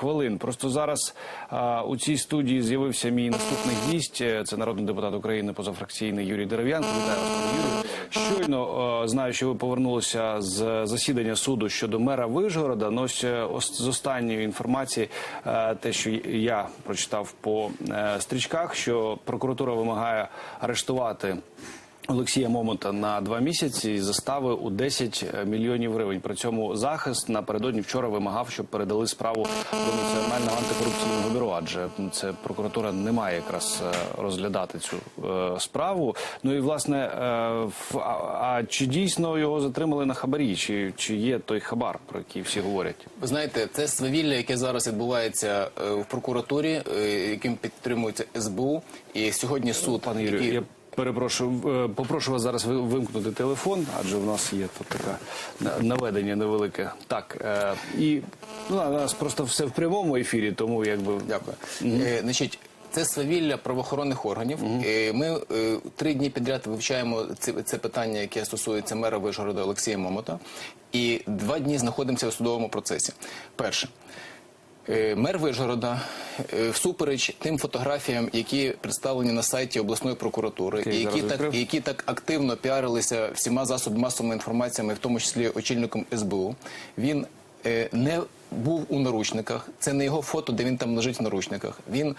Хвилин. Просто зараз а, у цій студії з'явився мій наступний гість. Е, Це народний депутат України позафракційний Юрій Дерев'янко. Вітаю вас, Юрію. Щойно е, знаю, що ви повернулися з засідання суду щодо мера Вижгорода. Ну, ось, е, з останньої інформації, е, те, що я прочитав по е, стрічках, що прокуратура вимагає арештувати. Олексія Момота на два місяці із застави у 10 мільйонів гривень. При цьому захист напередодні вчора вимагав, щоб передали справу до національного антикорупційного бюро. Адже це прокуратура не має якраз е, розглядати цю е, справу. Ну і власне, е, в- а, а чи дійсно його затримали на хабарі? Чи, чи є той хабар, про який всі говорять? Ви знаєте, це свавілля, яке зараз відбувається е, в прокуратурі, е, яким підтримується СБУ. І сьогодні суд, Пане Юрію, який- я перепрошую, е, попрошу вас зараз вимкнути телефон, адже в нас є тут таке наведення невелике. Так, е, і ну, у нас просто все в прямому ефірі, тому якби Дякую. Е, значить, це свавілля правоохоронних органів. Е, Ми е, три дні підряд вивчаємо це, це питання, яке стосується мера Вишгорода Олексія Момота. І два дні знаходимося у судовому процесі. Перше. Е, Мер Вишгорода, е, всупереч тим фотографіям, які представлені на сайті обласної прокуратури, і які так, які так активно піарилися всіма засобами масовими інформаціями, в тому числі очільником СБУ, він е, не був у наручниках. Це не його фото, де він там лежить в наручниках. Він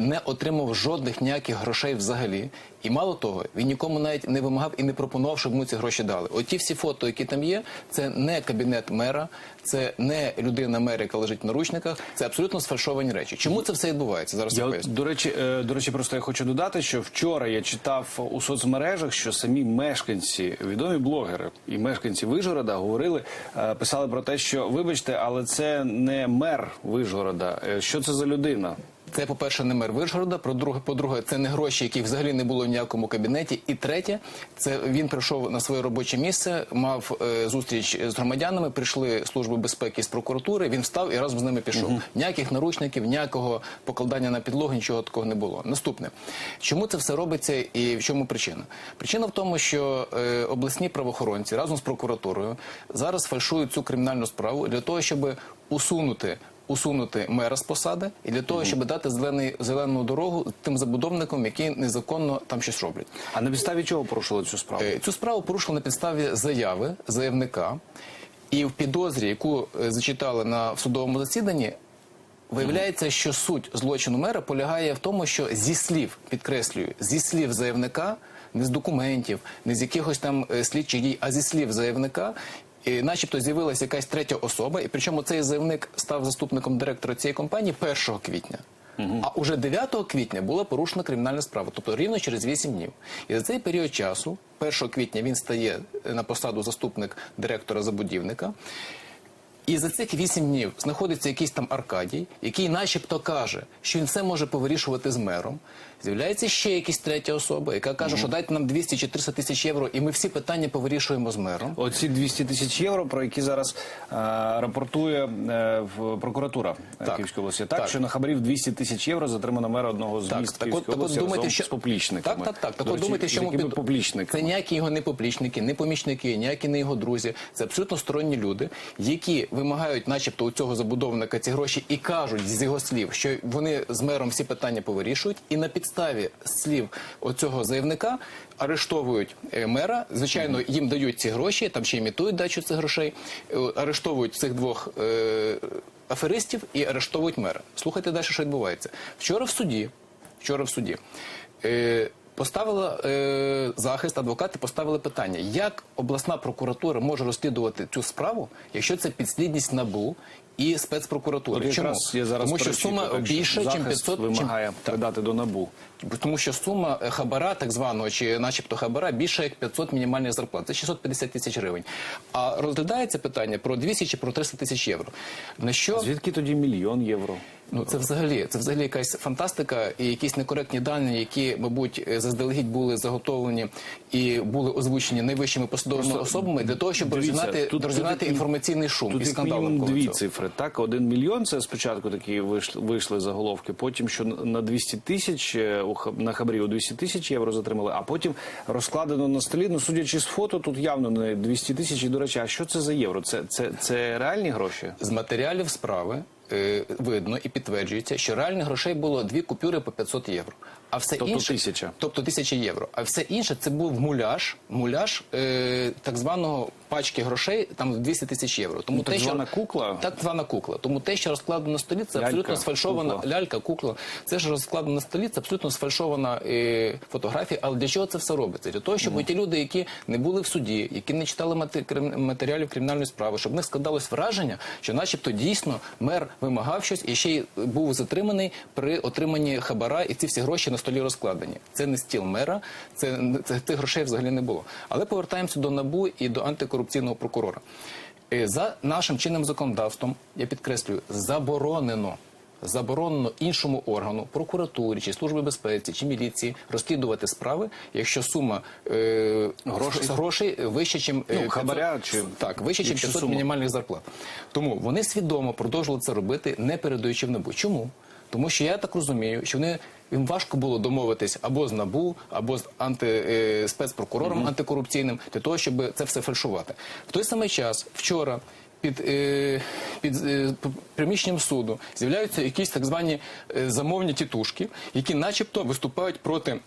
не отримав жодних ніяких грошей взагалі. І мало того, він нікому навіть не вимагав і не пропонував, щоб йому ці гроші дали. Оті всі фото, які там є, це не кабінет мера, це не людина мера, яка лежить в наручниках. Це абсолютно сфальшовані речі. Чому це все відбувається? Зараз я Я, поясню. до речі, е, до речі, просто я хочу додати, що вчора я читав у соцмережах, що самі мешканці, відомі блогери і мешканці Вижгорода говорили, е, писали про те, що вибачте, але це не мер Вижгорода. Е, Що це за людина? Це, по-перше, не мер Вишгорода. Про друге, по-друге, це не гроші, яких взагалі не було в ніякому кабінеті. І третє, це він прийшов на своє робоче місце, мав е, зустріч з громадянами. Прийшли служби безпеки з прокуратури. Він встав і разом з ними пішов. Ніяких наручників, ніякого покладання на підлогу, нічого такого не було. Наступне, чому це все робиться і в чому причина? Причина в тому, що е, обласні правоохоронці разом з прокуратурою зараз фальшують цю кримінальну справу для того, щоб усунути усунути мера з посади і для того, щоб дати зелений зелену дорогу тим забудовникам, які незаконно там щось роблять. А на підставі чого порушили цю справу? Е, Цю справу порушили на підставі заяви заявника, і в підозрі, яку е, зачитали на в судовому засіданні. Виявляється, що суть злочину мера полягає в тому, що зі слів, підкреслюю, зі слів заявника, не з документів, не з якихось там е, слідчих дій, а зі слів заявника, е, начебто з'явилася якась третя особа, і причому цей заявник став заступником директора цієї компанії 1 квітня. А уже 9 квітня була порушена кримінальна справа, тобто рівно через 8 днів. І за цей період часу, 1 квітня, він стає на посаду заступник директора забудівника. І за цих вісім днів знаходиться якийсь там Аркадій, який начебто каже, що він все може повирішувати з мером. З'являється ще якась третя особа, яка каже, що дайте нам 200 чи 300 тисяч євро, і ми всі питання повирішуємо з мером. Оці 200 тисяч євро, про які зараз е, рапортує е, в прокуратура е, Так. Київської області. Так, Так. що на хабарів 200 тисяч євро затримано мера одного з Так, міст так, Київської так області думайте, разом що з поплічниками. Так, так, так. Так речі, думайте, що якими під- поплічниками. Це ніякі його не поплічники, не помічники, ніякі не його друзі. Це абсолютно сторонні люди, які вимагають, начебто, у цього забудовника ці гроші і кажуть з його слів, що вони з мером всі питання повирішують, і на підставі слів оцього заявника арештовують е, мера. Звичайно, їм дають ці гроші, там ще імітують дачу цих грошей, е, арештовують цих двох. е, Аферистів і арештовують мера. Слухайте далі, що відбувається. Вчора в суді вчора в суді. Е, Поставила е, захист, адвокати поставили питання, як обласна прокуратура може розслідувати цю справу, якщо це підслідність НАБУ і спецпрокуратури. От Чому? я зараз Тому що сума більше, ніж 500... вимагає чим... передати до НАБУ. Тому що сума е, хабара, так званого, чи начебто хабара, більше як 500 мінімальних зарплат. Це 650 тисяч гривень. А розглядається питання про 200 чи про 300 тисяч євро. На що Звідки тоді мільйон євро? Ну це взагалі це взагалі якась фантастика і якісь некоректні дані, які, мабуть, е, заздалегідь були заготовлені і були озвучені найвищими посадовими особами для того, щоб розігнати розігнати інформаційний шум Тут і скандал навколо дві цього. цифри. Так, один мільйон це спочатку такі вийшли, вийшли заголовки. Потім що на 200 тисяч е, на хабрі у 200 тисяч євро затримали, а потім розкладено на столі. Ну судячи з фото, тут явно не 200 тисяч. І до речі, а що це за євро? Це це, це реальні гроші? З матеріалів справи е, видно і підтверджується, що реальних грошей було дві купюри по 500 євро. А все Тобто інше, тисяча. тобто тисяча євро. А все інше це був муляж, муляж е, так званого пачки грошей, там 200 тисяч євро. Тому Ну, так звана кукла? Так звана кукла. Тому те, що розкладено на столі, це Лялька, абсолютно сфальшована кукла. лялька, кукла. Це ж розкладено на столі, це абсолютно сфальшована е, фотографія. Але для чого це все робиться? Для того, щоб ті люди, які не були в суді, які не читали матеріалів кримінальної справи, щоб в них складалось враження, що, начебто, дійсно мер вимагав щось і ще й був затриманий при отриманні хабара, і ці всі гроші на столі розкладені. Це не стіл мера, це, це тих грошей взагалі не було. Але повертаємося до набу і до антикорупційного прокурора. Е, За нашим чинним законодавством, я підкреслюю, заборонено. Заборонено іншому органу, прокуратурі, чи службі безпеці, чи міліції розслідувати справи, якщо сума е, Грошей? грошей вища, чим е, Ну, хабаря чи- так, вище, чим 500 сума. мінімальних зарплат. Тому вони свідомо продовжували це робити, не передаючи в НАБУ. Чому? Тому що я так розумію, що вони їм важко було домовитись або з НАБУ, або з анти, е, спецпрокурором антикорупційним для того, щоб це все фальшувати. В той самий час вчора. Під, е, під е, приміщенням суду з'являються якісь так звані е, замовні тітушки, які начебто виступають проти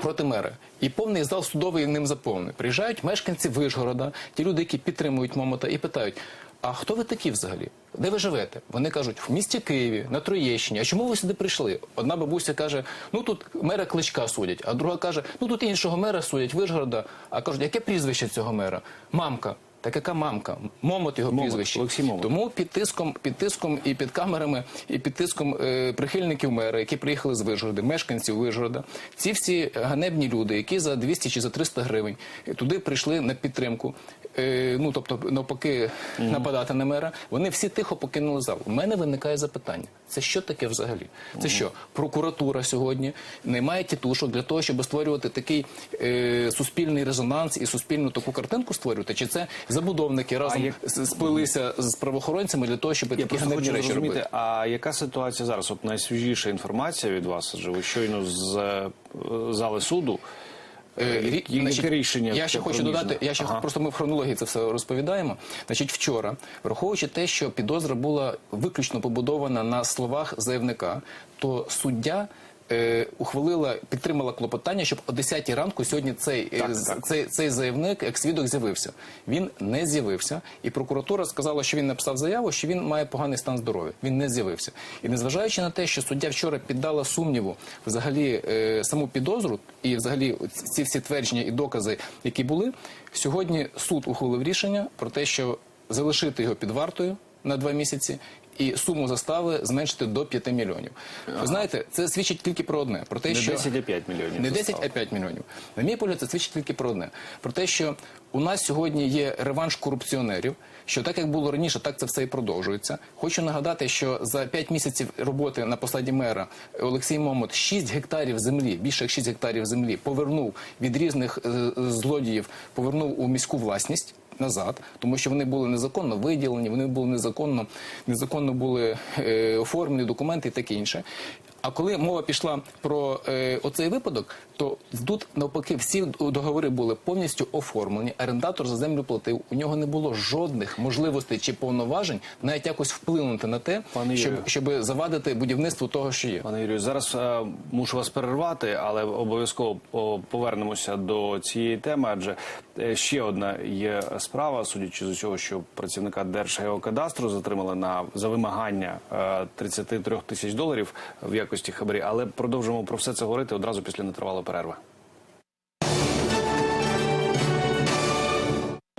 проти мера. І повний зал судовий ним заповнений. Приїжджають мешканці Вишгорода, ті люди, які підтримують Момота, і питають: а хто ви такі взагалі? Де ви живете? Вони кажуть, в місті Києві, на Троєщині. А чому ви сюди прийшли? Одна бабуся каже: ну тут мера кличка судять, а друга каже, ну тут іншого мера судять, Вишгорода. А кажуть, яке прізвище цього мера? Мамка. Так яка мамка? Момот його Момот, прізвище. Олексій Момот. Тому під тиском, під тиском і під камерами, і під тиском е, прихильників мера, які приїхали з Вижгорода, мешканців Вижгорода, ці всі ганебні люди, які за 200 чи за 300 гривень туди прийшли на підтримку, ну тобто навпаки нападати на мера, вони всі тихо покинули зал. У мене виникає запитання: це що таке взагалі? Це що прокуратура сьогодні не має тітушок для того, щоб створювати такий е, суспільний резонанс і суспільну таку картинку створювати? Чи це забудовники разом як- с- сплелися з правоохоронцями для того, щоб Я такі ганебні речі робити? а яка ситуація зараз? От найсвіжіша інформація від вас, адже ви щойно з е, зали суду. Е, рі- Яке значить, рішення? Я ще хочу додати, я ще Ага. просто ми в хронології це все розповідаємо. Значить, вчора, враховуючи те, що підозра була виключно побудована на словах заявника, то суддя. Е, Ухвалила, підтримала клопотання, щоб о 10 ранку сьогодні цей, е, Так, з- так. цей, цей заявник, як свідок, з'явився. Він не з'явився, і прокуратура сказала, що він написав заяву, що він має поганий стан здоров'я. Він не з'явився. І незважаючи на те, що суддя вчора піддала сумніву взагалі е, саму підозру і взагалі ці всі твердження і докази, які були, сьогодні суд ухвалив рішення про те, що залишити його під вартою на два місяці. І суму застави зменшити до 5 мільйонів. Ви знаєте, це свідчить тільки про одне: про те, Не що 10, а 5 мільйонів Не 10, застави. а 5 мільйонів. На мій погляд, це свідчить тільки про одне: про те, що у нас сьогодні є реванш корупціонерів. Що так як було раніше, так це все і продовжується. Хочу нагадати, що за 5 місяців роботи на посаді мера Олексій Момот 6 гектарів землі, більше як 6 гектарів землі, повернув від різних е, злодіїв, повернув у міську власність. Назад, тому що вони були незаконно виділені, вони були незаконно, незаконно були е, оформлені документи і таке інше. А коли мова пішла про е, оцей випадок, то тут навпаки всі договори були повністю оформлені. Орендатор за землю платив. У нього не було жодних можливостей чи повноважень навіть якось вплинути на те, Пане щоб, Юрію. щоб завадити будівництву того, що є. Пане Юрію, зараз е, мушу вас перервати, але обов'язково о, повернемося до цієї теми. Адже е, ще одна є справа, судячи з усього, що працівника Держгеокадастру затримали на за вимагання е, 33 тисяч доларів в якості хабарі. Але продовжимо про все це говорити одразу після нетривалої перерви.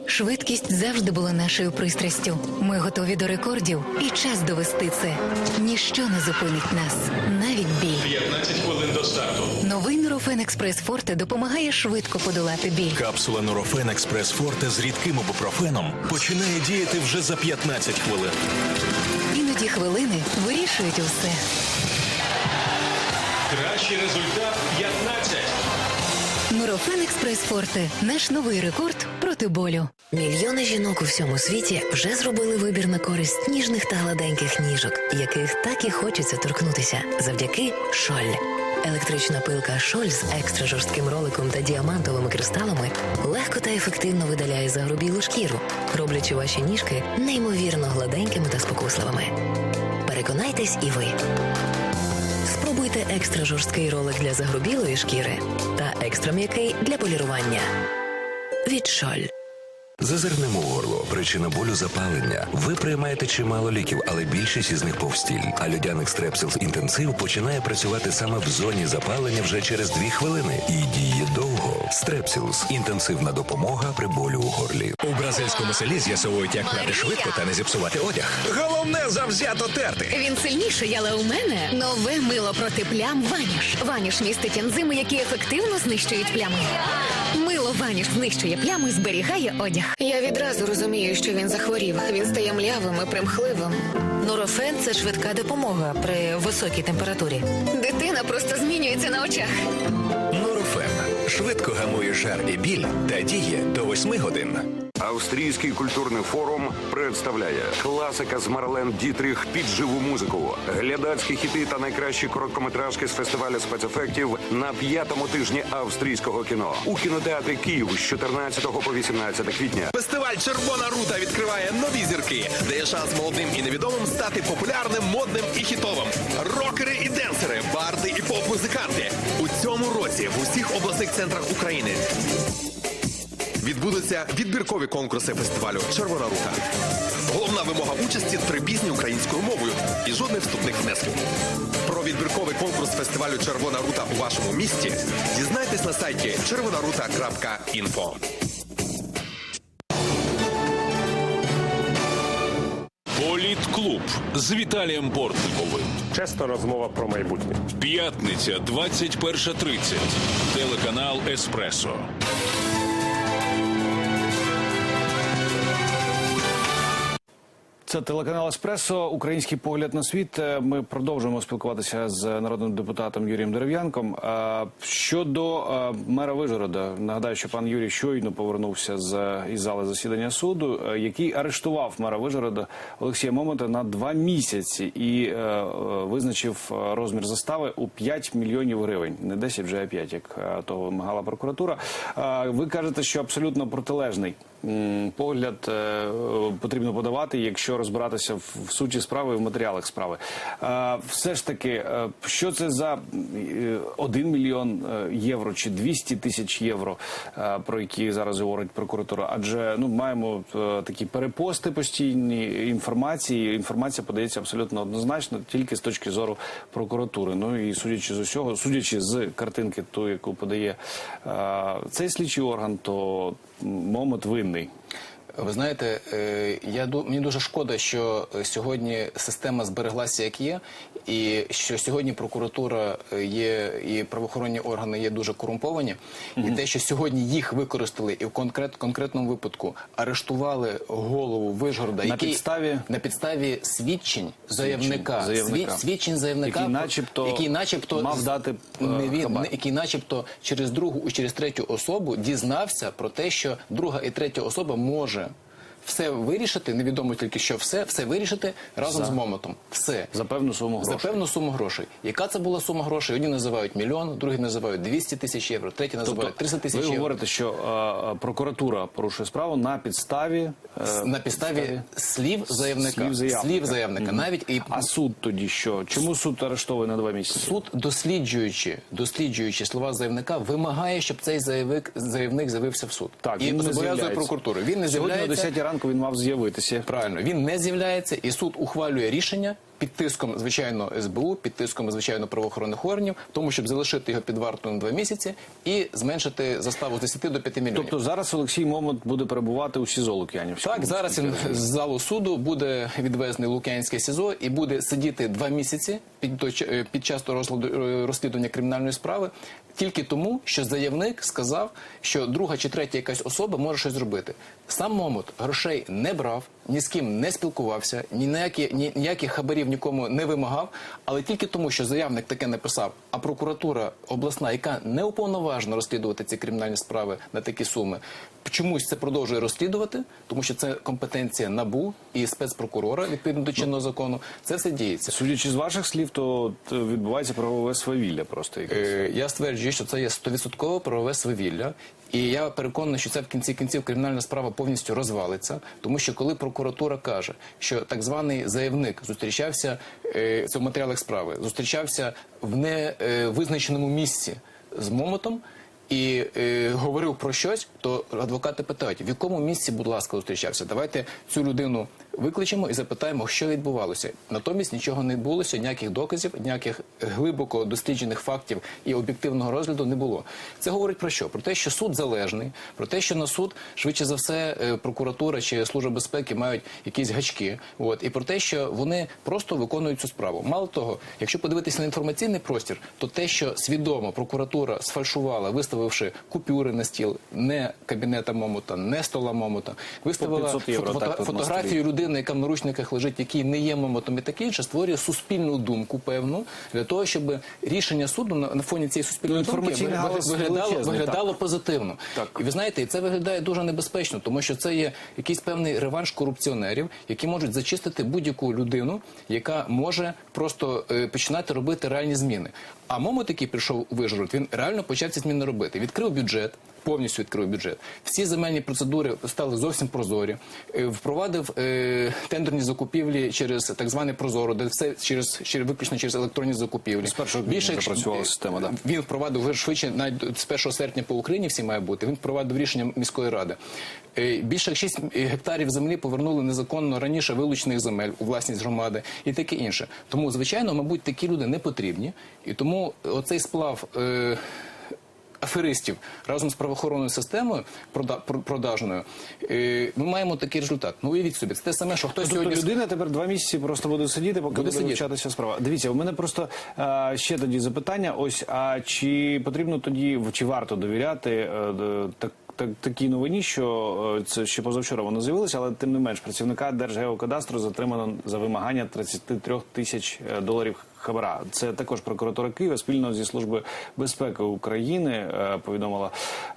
Швидкість завжди була нашою пристрастю. Ми готові до рекордів, і час довести це. Ніщо не зупинить нас, навіть біль. 15 хвилин до старту. Новий Нурофен Експрес Форте допомагає швидко подолати біль. Капсула Нурофен Експрес Форте з рідким ібупрофеном починає діяти вже за 15 хвилин. Іноді хвилини вирішують усе. Кращий результат 15. Нурофен Експрес Форте наш новий рекорд проти болю. Мільйони жінок у всьому світі вже зробили вибір на користь ніжних та гладеньких ніжок, яких так і хочеться торкнутися завдяки Шоль. Електрична пилка Шоль з екстра жорстким роликом та діамантовими кристалами легко та ефективно видаляє загрубілу шкіру, роблячи ваші ніжки неймовірно гладенькими та спокусливими. Переконайтесь і ви. Спробуйте екстра жорсткий ролик для загрубілої шкіри та екстра м'який для полірування. Від Шоль. Зазирнемо в горло. Причина болю запалення. Ви приймаєте чимало ліків, але більшість із них повстіль. А людяник Стрепсилс інтенсив починає працювати саме в зоні запалення вже через дві хвилини і діє довго. Стрепсилс інтенсивна допомога при болю у горлі. У бразильському селі з'ясовують, як прати швидко та не зіпсувати одяг. Головне завзято терти. Він сильніший, але у мене нове мило проти плям Ваніш. Ваніш містить ензими, які ефективно знищують плями. Ваніш знищує плями, зберігає одяг. Я відразу розумію, що він захворів. Він стає млявим і примхливим. Нурофен це швидка допомога при високій температурі. Дитина просто змінюється на очах. Нурофен швидко гамує жар і біль та діє до 8 годин. Австрійський культурний форум представляє класика з Марлен Дітріх під живу музику, глядацькі хіти та найкращі короткометражки з фестивалю спецефектів на п'ятому тижні австрійського кіно у кінотеатрі Київ з 14 по 18 квітня. Фестиваль Червона рута відкриває нові зірки, дає шанс молодим і невідомим стати популярним, модним і хітовим. Рокери і денсери, барди і поп-музиканти у цьому році в усіх обласних центрах України. Відбудуться відбіркові конкурси фестивалю Червона рута. Головна вимога участі три пісні українською мовою і жодних вступних внесків. Про відбірковий конкурс фестивалю Червона рута у вашому місті дізнайтесь на сайті червонарута.інфо. Політклуб з Віталієм Портниковим. Чесна розмова про майбутнє. П'ятниця, 21.30. Телеканал Еспресо. Це телеканал Еспресо, український погляд на світ. Е, Ми продовжуємо спілкуватися з народним депутатом Юрієм Дерев'янком. Е, Щодо е, мера Вижгорода, нагадаю, що пан Юрій щойно повернувся з із зали засідання суду, який арештував мера Вижгорода Олексія Момента на два місяці і визначив розмір застави у 5 мільйонів гривень. Не 10, вже а 5, як того вимагала прокуратура. Ви кажете, що абсолютно протилежний погляд е, потрібно подавати, якщо розбиратися в, суті справи і в матеріалах справи. Е, все ж таки, е, що це за е, 1 мільйон євро чи 200 тисяч євро, про які зараз говорить прокуратура? Адже ну маємо такі перепости постійні інформації. Інформація подається абсолютно однозначно, тільки з точки зору прокуратури. Ну і судячи з усього, судячи з картинки, ту, яку подає цей слідчий орган, то момент винний. Ви знаєте, е, я мені дуже шкода, що е, сьогодні система збереглася як є, і що сьогодні прокуратура е, є і правоохоронні органи є дуже корумповані, і те, що сьогодні їх використали і в конкрет, конкретному випадку арештували голову Вижгорода, На який підставі? на підставі свідчень заявника, заявника. свід- свідчень заявника, Який начебто який начебто мав дати, не він, хабар. який начебто через другу і через третю особу дізнався про те, що друга і третя особа може все вирішити, невідомо тільки що все, все вирішити разом з Момотом. Все. За певну суму За певну суму грошей. Яка це була сума грошей? Одні називають мільйон, другі називають 200 тисяч євро, треті називають 300 тисяч Тобто ви євро. говорите, що е, прокуратура порушує справу на підставі е, на підставі слів заявника. слів заявника. Слів заявника. Мгм. Навіть і А суд тоді що? Чому суд арештовує на два місяці? Суд, досліджуючи, досліджуючи слова заявника, вимагає, щоб цей заявник, заявник з'явився в суд. Так, і він не зобов'язує прокуратуру. Він не з'являється. 10 ранку він мав з'явитися. Правильно, він не з'являється, і суд ухвалює рішення під тиском, звичайно, СБУ, під тиском, звичайно, правоохоронних органів, тому щоб залишити його під вартою на два місяці і зменшити заставу з 10 до 5 мільйонів. Тобто зараз Олексій Момот буде перебувати у СІЗО Лук'янівському. Так, зараз він з залу суду буде відвезений Лук'янське СІЗО і буде сидіти два місяці під, е, під час е, розслідування кримінальної справи, тільки тому, що заявник сказав, що друга чи третя якась особа може щось зробити. Сам Момот грошей не брав, ні з ким не спілкувався, ні на які ні, ніяких хабарів нікому не вимагав, але тільки тому, що заявник таке написав, а прокуратура обласна, яка не уповноважена розслідувати ці кримінальні справи на такі суми, чомусь це продовжує розслідувати, тому що це компетенція набу і спецпрокурора відповідно до чинного закону. Це все діється. Судячи з ваших слів, то відбувається правове свавілля просто якесь. Е, Я стверджую, що це є 100% правове свавілля. І я переконаний, що це в кінці кінців кримінальна справа повністю розвалиться, тому що коли прокуратура каже, що так званий заявник зустрічався е, це в матеріалах справи, зустрічався в невизначеному місці з Момотом. І е, говорив про щось, то адвокати питають, в якому місці, будь ласка, зустрічався. Давайте цю людину викличемо і запитаємо, що відбувалося. Натомість нічого не відбулося, ніяких доказів, ніяких глибоко досліджених фактів і об'єктивного розгляду не було. Це говорить про що? Про те, що суд залежний, про те, що на суд швидше за все е, прокуратура чи служба безпеки мають якісь гачки. От і про те, що вони просто виконують цю справу. Мало того, якщо подивитися на інформаційний простір, то те, що свідомо прокуратура сфальшувала, виставивши купюри на стіл, не кабінета Момота, не стола Момота, виставила 500 євро, фото- так, фотографію людини, яка в наручниках лежить, який не є Момотом і таке інше, створює суспільну думку певну для того, щоб рішення суду на, на фоні цієї суспільної Ну, думки виглядало, виглядало позитивно. Так. І ви знаєте, і це виглядає дуже небезпечно, тому що це є якийсь певний реванш корупціонерів, які можуть зачистити будь-яку людину, яка може просто е, починати робити реальні зміни. А Момот, який прийшов у Вижгород, він реально почав ці зміни робити. Відкрив бюджет. Повністю відкрив бюджет. Всі земельні процедури стали зовсім прозорі. Е, Впровадив е, тендерні закупівлі через так зване Прозоро, де все через, через виключно через електронні закупівлі. З першого квітня як- запрацювала система, да. він впровадив вже швидше, навіть з 1 серпня по Україні всі має бути. Він впровадив рішення міської ради. Е, Більше як 6 гектарів землі повернули незаконно раніше вилучених земель у власність громади і таке інше. Тому, звичайно, мабуть, такі люди не потрібні. І тому оцей сплав. Е, Аферистів разом з правоохоронною системою прода- продажною, е, ми маємо такий результат. Ну уявіть собі, це те саме, що хтось Тобто сьогодні людина тепер два місяці просто буде сидіти, поки Буде вивчатися справа. Дивіться, у мене просто е, ще тоді запитання. Ось а чи потрібно тоді чи варто довіряти е, д- так. Так, такій новині, що е, це ще позавчора воно з'явилося, але тим не менш працівника Держгеокадастру затримано за вимагання 33 тисяч е, доларів хабара. Це також прокуратура Києва спільно зі служби безпеки України е, повідомила,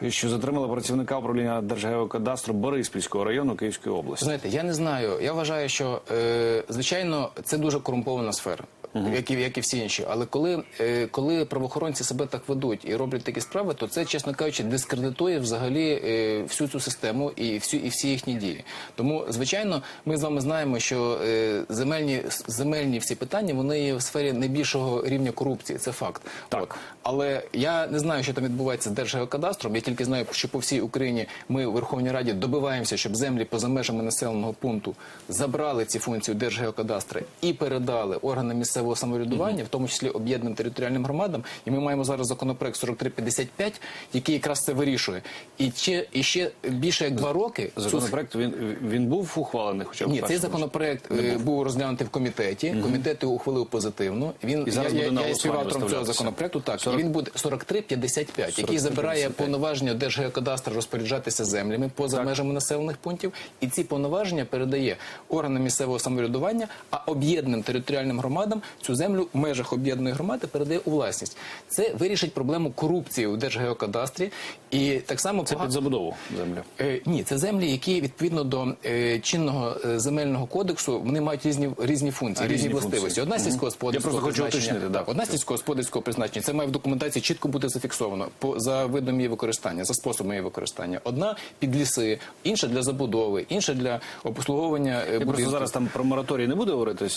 що затримала працівника управління Держгеокадастру Бориспільського району Київської області. Знаєте, я не знаю. Я вважаю, що е, звичайно це дуже корумпована сфера. Як і, як і всі інші, але коли, е, коли правоохоронці себе так ведуть і роблять такі справи, то це, чесно кажучи, дискредитує взагалі е, всю цю систему і всю і всі їхні дії. Тому, звичайно, ми з вами знаємо, що е, земельні земельні всі питання вони є в сфері найбільшого рівня корупції. Це факт. Так. От. Але я не знаю, що там відбувається з Держгеокадастром. Я тільки знаю, що по всій Україні ми у Верховній Раді добиваємося, щоб землі поза межами населеного пункту забрали ці функції Держгеокадастра і передали органам місцевого самоврядування, в тому числі об'єднаним територіальним громадам. І ми маємо зараз законопроект 4355, який якраз це вирішує. І ще, і ще більше як два роки Законопроект він він був ухвалений, хоча б ні, цей законопроект е, був розглянутий в комітеті. Комітет його ухвалив позитивно. Він І зараз я, буде я, я співавтором цього законопроекту. Так 40 і він буде 4355, який забирає 43-55. повноваження Держгеокадастру розпоряджатися землями поза межами населених пунктів, і ці повноваження передає органам місцевого самоврядування, а об'єднаним територіальним громадам цю землю в межах об'єднаної громади передає у власність. Це вирішить проблему корупції у Держгеокадастрі, і так само Це під забудову землі. Е, ні, це землі, які відповідно до е, чинного е, земельного кодексу вони мають різні різні функції, різні, різні властивості. Одна сільськогосподарського хочу призначення, уточнити, так, одна сільськогосподарського призначення. Це має в документації чітко бути зафіксовано по за видом її використання, за способом її використання. Одна під ліси, інша для забудови, інша для обслуговування Я просто зараз там про мораторій не буде говорити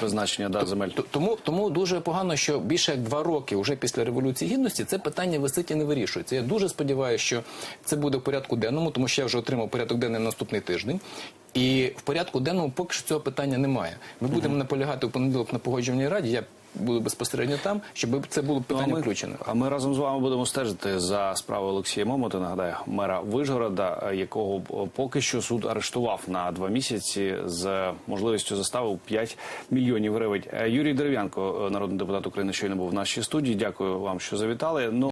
призначення да, земель. Т- Тому, тому дуже погано, що більше як два роки вже після революції гідності це питання висить і не вирішується. Я дуже сподіваюся, що це буде в порядку денному, тому що я вже отримав порядок денний на наступний тиждень. І в порядку денному поки що цього питання немає. Ми будемо наполягати у понеділок на погоджувальній раді. Я буду безпосередньо там, щоб це було Ну, а ми, включено. а ми разом з вами будемо стежити за справою Олексія Момота. Нагадаю, мера Вижгорода, якого поки що суд арештував на два місяці з можливістю застави у 5 мільйонів гривень. Е, Юрій Дерев'янко, е, народний депутат України, щойно був в нашій студії. Дякую вам, що завітали. Ну